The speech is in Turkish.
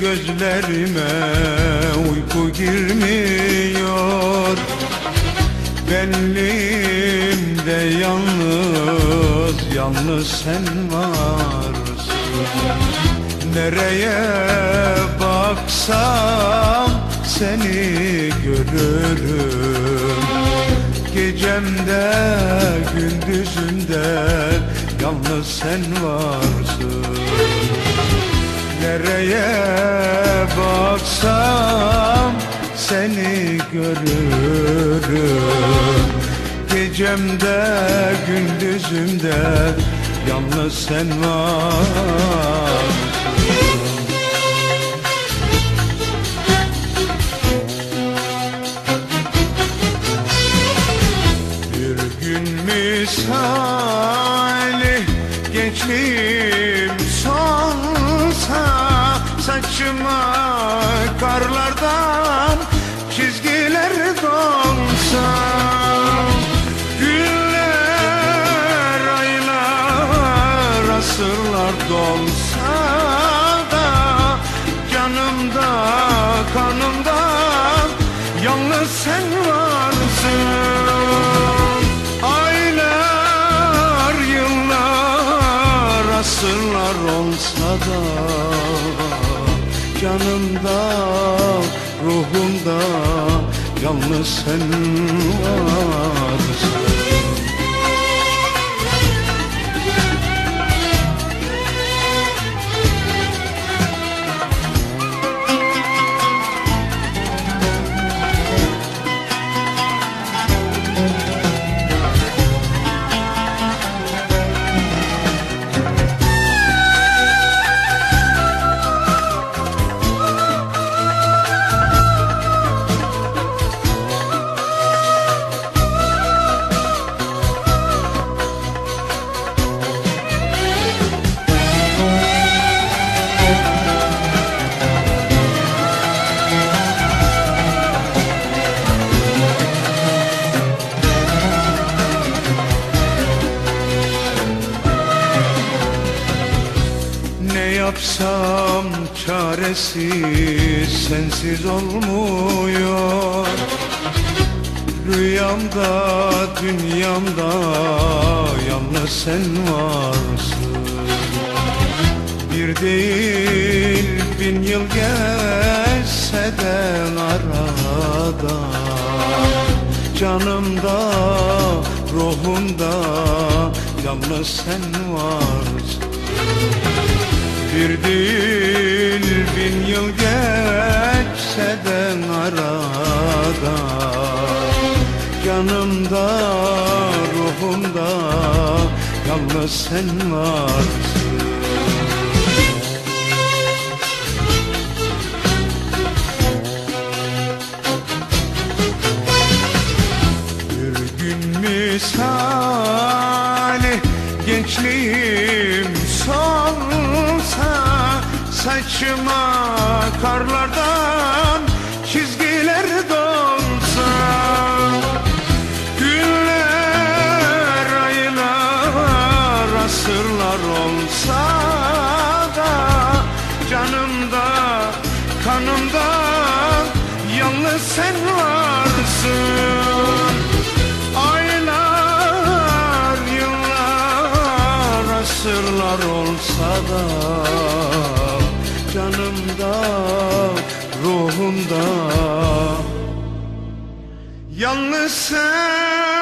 gözlerime uyku girmiyor. Benliğimde yalnız, yalnız sen varsın. Nereye baksam seni görürüm. Gecemde gündüzümde yalnız sen varsın Nereye baksam seni görürüm. Gecemde gündüzümde yalnız sen varsın. Bir gün misali gençliğim Saçıma karlardan çizgiler dolsa Güller, aylar, asırlar dolsa da Canımda, kanımda Canımda, ruhumda yalnız sen varsın yapsam çaresiz sensiz olmuyor. Rüyamda dünyamda yalnız sen varsın. Bir değil bin yıl geçse de arada Canımda ruhumda yalnız sen varsın bir değil bin yıl geçse de arada Canımda, ruhumda yalnız sen varsın gençliğim solsa Saçıma karlardan çizgiler dolsa Günler, aylar, asırlar olsa da Canımda, kanımda asırlar olsa da Canımda, ruhumda Yalnız sen